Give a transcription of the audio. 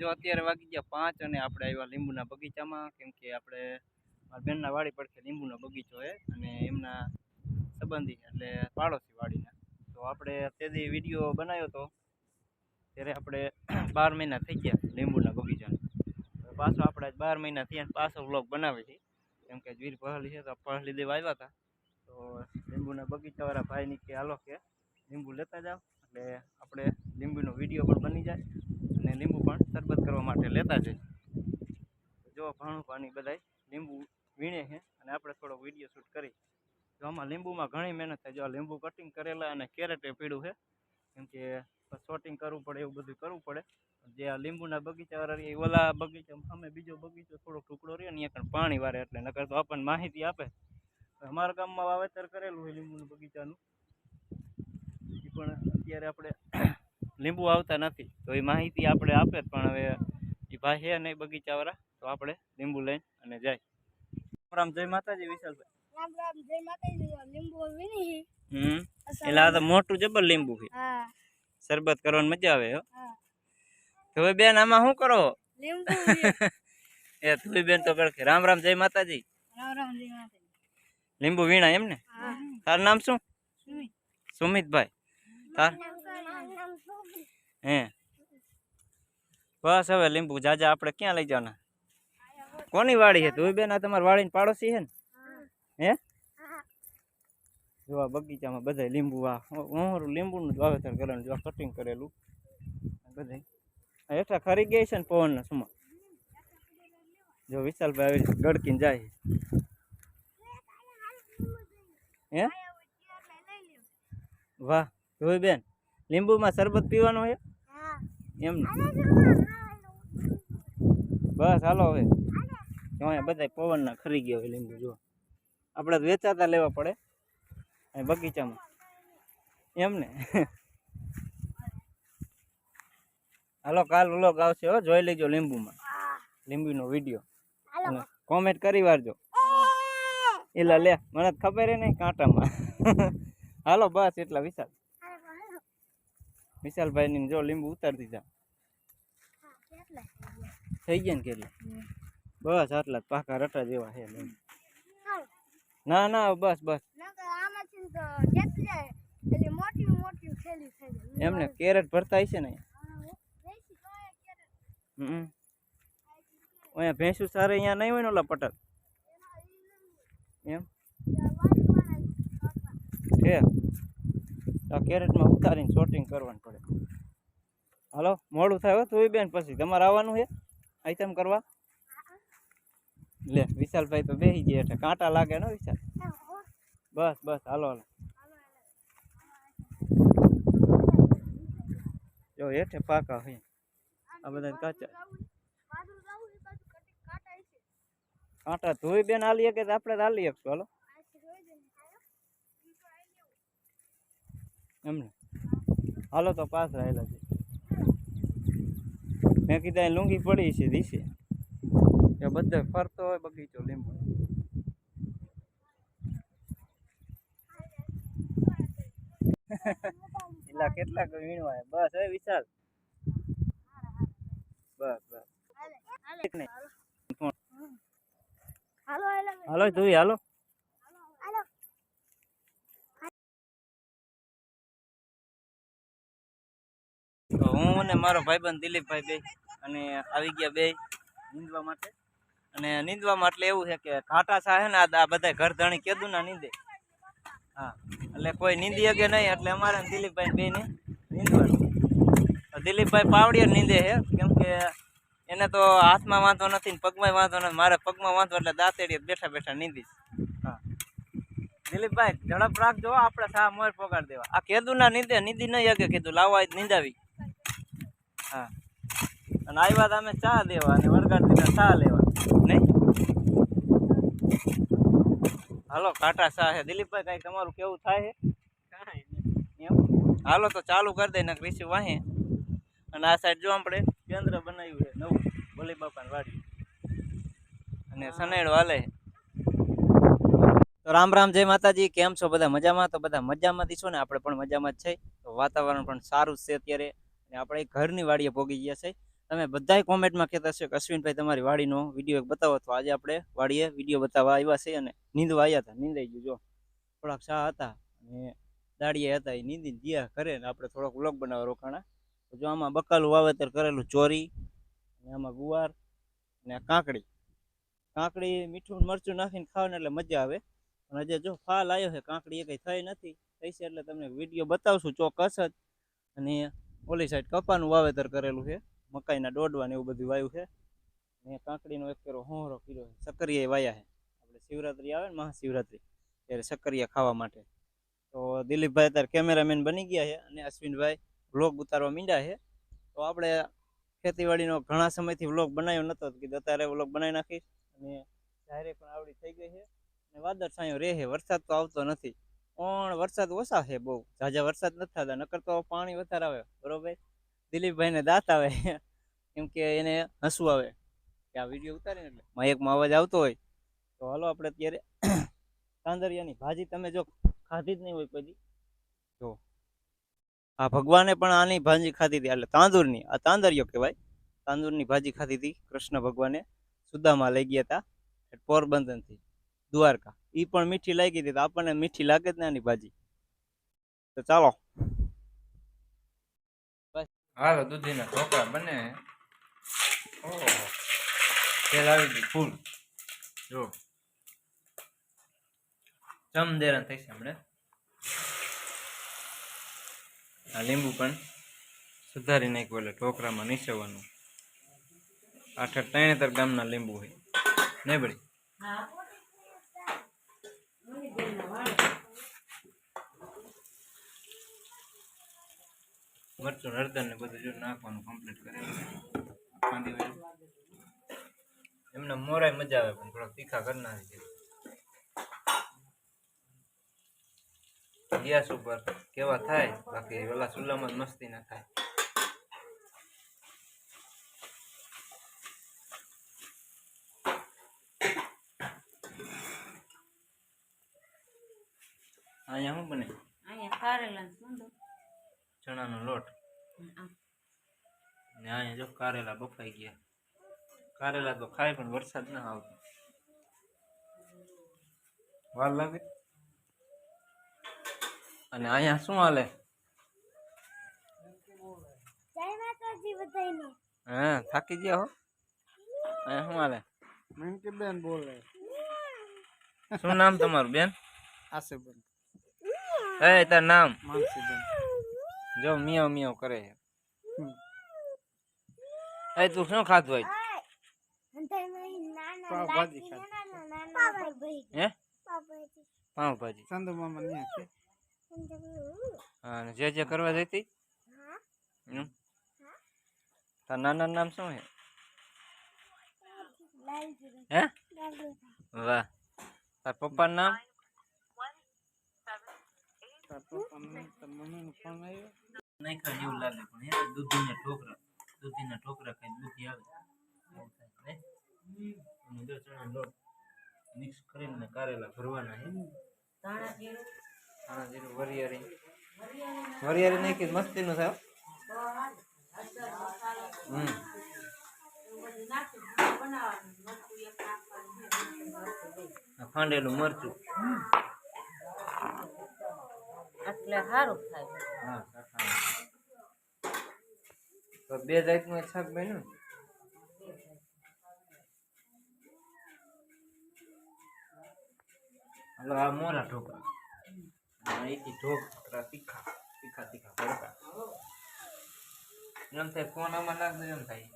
જો અત્યારે વાગી ગયા પાંચ અને આપણે આવ્યા લીંબુના બગીચામાં, કેમ કે આપણે મારા બેનના વાડી પડખે લીંબુનો બગીચો છે અને એમના સંબંધી, એટલે પાડોશી વાડીના તો આપણે તેથી વીડિયો બનાવ્યો હતો ત્યારે આપણે બાર મહિના થઈ ગયા લીંબુના બગીચાના. પાછો આપણે બાર મહિના થયા પાછો વ્લોગ બનાવી છે કેમ કે વીર પહલી છે તો પહલી દેવા આવ્યા હતા. તો લીંબુના બગીચાવાળા ભાઈની કે હાલો કે, લીંબુ લેતા જાઓ. એટલે આપણે લીંબુનો વીડિયો પણ બની જાય. અને લીંબુ પણ શરબત કરવા માટે લેતા જઈએ. જો ભાણું પાણી બધાય લીંબુ વીણે છે અને આપણે થોડો વીડિયો શૂટ કરી. જો આમાં લીંબુમાં ઘણી મહેનત થાય. જો આ લીંબુ કટિંગ કરેલા અને કેરેટે પીળું છે, કેમ કે શોટિંગ કરવું પડે, એવું બધું કરવું પડે. જે આ લીંબુના બગીચાવાળા રહે ઓલા બગીચા અમે બીજો બગીચો થોડો ટુકડો રહે ને કણ પાણી વારે એટલે. નકર તો આપણને માહિતી આપે. અમારા ગામમાં વાવેતર કરેલું હોય લીંબુના બગીચાનું. પણ અત્યારે આપણે લીંબુ આવતા નથી. તો એ માહિતી આપણે આપે પણ હવે એ ભાઈ છે નહીં બગીચાવાળા તો આપણે લીંબુ લઈને અને જાય. રામ જય માતાજી વિશાલભાઈ. રામ રામ જય માતાજી લીંબુ વીણી હમ. એટલે આ તો મોટું જબર લીંબુ છે હા. શરબત કરવાની મજા આવે હો. હવે બેન આમાં શું કરો? લીંબુ એ બેન તો કરે રામ રામ જય માતાજી. રામ રામ જય માતાજી. લીંબુ વીણા એમ ને? તારું નામ શું? સુમિત. સુમિતભાઈ. તાર? હે? બસ હવે લીંબુ જાજા આપણે ક્યાં લઈ જવાના? કોની વાડી છે? તું બેન આ તમારી વાડીની પાડોશી છે ને? હે? જો આ બગીચામાં બધા લીંબુ આ હું લીંબુનું જ વાવેતર કરેલું જો કટિંગ કરેલું. બધા હેઠા ખરી ગઈ છે ને પવનના સુમાં. જો વિશાલભાઈ આવી ગડકીને જાય હે? વાહ, જોયું બેન? લીંબુમાં શરબત પીવાનું છે એમ બસ હાલો હવે. જો બધા પવનના ખરી ગયા હોય લીંબુ જો આપણે વેચાતા લેવા પડે. અહીં બગીચામાં. એમ ને? હાલો કાલ વ્લોગ આવશે હો જોઈ લેજો લીંબુમાં. લીંબુનો વીડિયો. કોમેન્ટ કરી વારજો. એલા લે મને ખબર નહીં કાંટામાં. હાલો બસ એટલા વિશાલ. વિશાલભાઈની જો લીંબુ ઉતારી દીધા થઈ ગયા ને કેટલા? બસ આટલા પાકા રટા જેવા છે ના ના બસ બસ. એમને કેરેટ ભરતા હશે ને હમ. અહીંયા ભેંસું સારે અહીંયા નહીં હોય ને ઓલા પટલ? એમ? છે આ કેરેટમાં ઉતારીને શોટિંગ કરવાનું પડે. હાલો, મોડું થાય હો તું બેન પછી. તમારે આવવાનું છે આઈટમ કરવા? લે, વિશાલભાઈ તો બેસી ગયા એટલે કાંટા લાગે ને વિશાલ? બસ બસ, હાલો હાલો. જો, હેઠે પાકા હોય. આ બધા કાચા. કાંટા ધોઈ બેન આલીએ કે આપણે હાલી શકશું હાલો. એમને. હાલો તો પાસ રહેલા છે. મેં કીધા એ લુંગી પડી છે દિશે એ બધે ફરતો હોય બગીચો લીંબુ. એટલા કેટલાક વીણવા બસ હવે વિશાલ. બસ બસ. હાલો. હાલો હાલો. તું હાલો. મારો ભાઈબંધ દિલીપભાઈ બે અને આવી ગયા બે નીંદવા માટે. અને નીંદવામાં એટલે એવું છે કે ઘાટા સા છે ને, આ બધા ઘર ધણી કેદું ના નીંદે. હા, એટલે કોઈ નીંદી શકે નહીં, એટલે અમારે દિલીપભાઈ બે ને નીંદવાનું. દિલીપભાઈ પાવડીએ નીંદે છે કેમ કે એને તો હાથમાં વાંધો નથી ને પગમાં વાંધો નથી, મારે પગમાં વાંધો એટલે દાંતેડી બેઠા બેઠા નીંદીશ. હા. દિલીપભાઈ, ઝડપ રાખજો આપણે સા મોર પગાર દેવા. આ કેદું ના નીંદે, નીંદી નહીં શકે કીધું લાવવા નીંદાવી. હા. અને આવ્યા તમે અમે ચા દેવા અને વરગાડ દીધા ચા લેવા નહીં? હાલો કાંટા ચા છે. દિલીપભાઈ કાંઈ તમારું કેવું થાય છે? એમ? હાલો તો ચાલુ કરી દે ને કૃષિ વાહે. અને આ સાઈડ જો આપણે કેન્દ્ર બનાવ્યું છે નવું. ભોલી બાપાને વાડી. અને સનેડ વાલે. તો રામ રામ જય માતાજી. કેમ છો? બધા મજામાં? તો બધા મજામાં છો ને? આપણે પણ મજામાં જ છે. તો વાતાવરણ પણ સારું છે અત્યારે. અને આપણે ઘરની વાડીએ ભોગી ગયા છે. તમે બધાય કોમેન્ટમાં કહેતા છો કે અશ્વિનભાઈ તમારી વાડીનો વીડિયો એક બતાવો. તો આજે આપણે વાડીએ વીડિયો બતાવવા આવ્યા છે અને નીંદવા આવ્યા હતા. નીંદાઈ ગયું, જો. થોડાક શાહ હતા અને દાડીએ હતા, એ નીંદી ગયા ઘરે ને આપણે થોડોક વ્લોગ બનાવવા રોકાણા. જો આમાં બકાલું વાવેતર કરેલું ચોરી અને આમાં ગુવાર અને કાંકડી. કાકડી મીઠું મરચું નાખીને ખાવાને એટલે મજા આવે. પણ હજે જો ફાલ આવ્યો છે, કાંકડી એ કંઈ થઈ નથી. થઈ છે એટલે તમને વીડિયો બતાવશું ચોક્કસ જ. અને ઓલી સાઈડ કપાનું વાવેતર કરેલું છે. મકાઈના દોડવા એવું બધું વાયું છે. ને કાંકડીનો એક કેરો હોંહરો કર્યો છે. સક્કરિયા વાયા છે. આપણે શિવરાત્રી આવે ને મહાશિવરાત્રી, ત્યારે સક્કરિયા ખાવા માટે. તો દિલીપભાઈ અત્યારે કેમેરામેન બની ગયા છે અને અશ્વિનભાઈ વ્લોગ ઉતારવા માંડ્યા છે. તો આપણે ખેતીવાડીનો ઘણા સમયથી વ્લોગ બનાવ્યો નહોતો કીધું અત્યારે વ્લોગ બનાવી નાખીશ. અને જાહેરે પણ આવડી થઈ ગઈ છે. અને વાદળ છાંયો રહે છે. વરસાદ તો આવતો નથી. પણ વરસાદ ઓછા છે બહુ. ઝાઝા વરસાદ નથી થતા, નકર તો પાણી વધારે આવે. બરોબર? દિલીપભાઈને દાંત આવે. કેમ કે એને હસવું આવે. કે આ વીડિયો ઉતારીને એટલે. માયકમાં અવાજ આવતો હોય. તો હાલો આપણે અત્યારે કાંદરિયાની ભાજી તમે જો ખાધી જ નહીં હોય પછી જો. આ ભગવાને પણ આની ભાજી ખાધી હતી. એટલે તાંદુરની આ તાંદરિયો કહેવાય. તાંદુરની ભાજી ખાધી હતી કૃષ્ણ ભગવાને. સુદામાં લઈ ગયા હતા. પોરબંદરથી. દ્વારકા. એ પણ મીઠી લાગી હતી તો આપણને મીઠી લાગે જ ને આની ભાજી. તો ચાલો. હાલો દૂધીના ઢોકળા બને. તેલ આવી ગયું ફૂલ. જો. જમદેરા થઈ છે હમણાં. આ લીંબુ પણ સુધારી નાખ્યું એટલે ઢોકળામાં આઠ આઠ ત્રણેતર ગામના લીંબુ હોય. નહીં બળી મરચું હળદર ને બધું જો નાખવાનું કમ્પ્લીટ કરેલું એમને મોરાય મજા આવે પણ થોડાક તીખા કરી નાખી ગેસ ઉપર કેવા થાય? બાકી ઓલા ચૂલામાં જ મસ્તી ના થાય. અહીંયા શું બને? અહીંયા કારેલા ચણાનો લોટ. ને અહીંયા જો કારેલા બફાઈ ગયા. કારેલા તો ખાય પણ વરસાદ ના આવતો. વાર લાગે? અને અહીંયા શું હાલે? જય હા થાકી ગયા હો? અહીંયા શું હાલે? મિંકી બેન બોલે. શું નામ તમારું બેન? આશુબેન. એ તાર નામ? માનસીબેન. જો મિયાવ મિયાવ કરે. એ તું શું ખાધું હોય પાવભાજી હે? પાવભાજી. મામા હા અને જે જે કરવા જતી? હા. તાર નાના નામ શું છે? હે? વાહ. તાર પપ્પાનું નામ? તાર પપ્પાનો નાખ્યા એવું લાગે પણ હે દૂધીના ઠોકરા દૂધીના ઠોકરા ખાઈ દૂધી આવે. એવું થાય અને જો ચણા લોટ મિક્સ કરીને કારેલા ભરવાના હે તાણા જીરું. આના જેવું વરિયાળી. વરિયાળી નાખી મસ્તીનું થાય હમ. ખાંડેલું મરચું. એટલે સારું થાય. હા. બે જાતનું શાક બન્યું હલો, આ મોરા ઢોકળા. અને એથી ઢોકળા તીખા તીખા તીખા ભરતા. એમ થાય, ફોન આમાં નાખ એમ થાય.